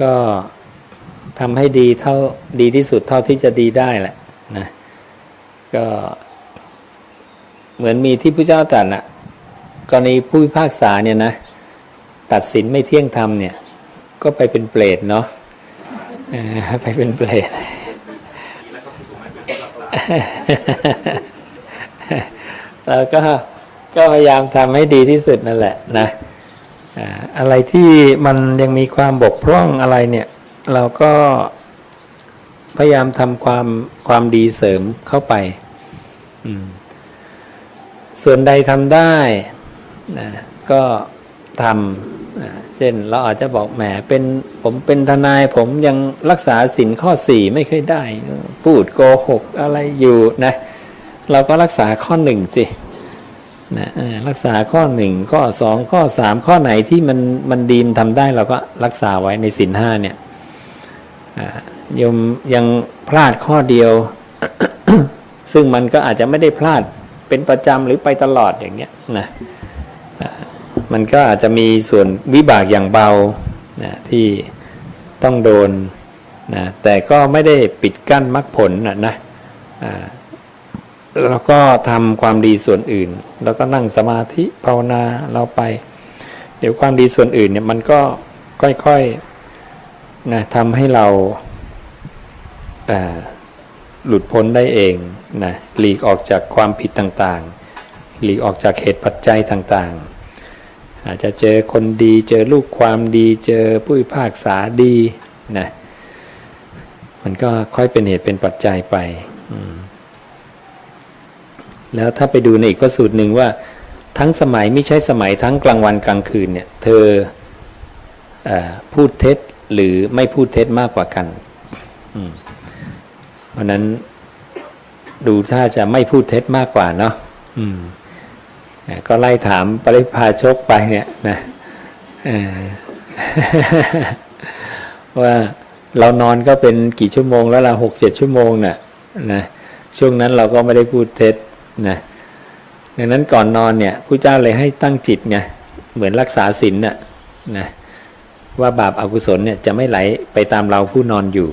ก็ทำให้ดีเท่าดีที่สุดเท่าที่จะดีได้แหละนะก็เหมือนมีที่พระเจ้าตรัสนะกรณีผู้พิพากษาเนี่ยนะ ตัดสินไม่เที่ยงธรรมเนี่ย ก็ไปเป็นเปรตเนาะไปเป็นเปรตเราก็ก็พยายามทำให้ดีที่สุดนั่นแหละนะ อะไรที่มันยังมีความบกพร่องอะไรเนี่ย เราก็พยายามทำความความดีเสริมเข้าไป ส่วนใดทำได้นะก็ทำนะเช่นเราอาจจะบอกแหมเป็นผมเป็นทนายผมยังรักษาสินข้อสี่ไม่เคยได้ พูดโกหกอะไรอยู่นะ เราก็รักษาข้อหนึ่งสิ นะรักษาข้อหนึ่งข้อสองข้อสามข้อไหนที่มันมันดีมทำได้เราก็รักษาไว้ในสินห้าเนี่ยยมยังพลาดข้อเดียว ซึ่งมันก็อาจจะไม่ได้พลาดเป็นประจำหรือไปตลอดอย่างเนี้ยนะมันก็อาจจะมีส่วนวิบากอย่างเบานะที่ต้องโดนนะแต่ก็ไม่ได้ปิดกั้นมรรคผลนะนะ แล้วก็ทำความดีส่วนอื่น แล้วก็นั่งสมาธิภาวนาเราไป เดี๋ยวความดีส่วนอื่นเนี่ยมันก็ค่อยๆนะทำให้เราหลุดพ้นได้เองนะหลีกออกจากความผิดต่างๆ หลีกออกจากเหตุปัจจัยต่างๆ อาจจะเจอคนดีเจอลูกความดีเจอผู้พิพากษาดีนะมันก็ค่อยเป็นเหตุเป็นปัจจัยไปอืม แล้วถ้าไปดูในอีกพระสูตรหนึ่งว่า ทั้งสมัยไม่ใช่สมัยทั้งกลางวันกลางคืนเนี่ยเธอเอพูดเท็จหรือไม่พูดเท็จมากกว่ากันเพราะนั้นดูถ้าจะไม่พูดเท็จมากกว่าเนาะก็ไล่ถามปริพาชกไปเนี่ยนะว่าเรานอนก็เป็นกี่ชั่วโมงแล้วเราหกเจ็ดชั่วโมงน่ะนะช่วงนั้นเราก็ไม่ได้พูดเท็จ นะดังนั้นก่อนนอนเนี่ยผู้เจ้าเลยให้ตั้งจิตไงเหมือนรักษาศีลน่ะนะว่าบาปอากุศลเนี่ยจะไม่ไหลไปตามเราผู้นอนอยู่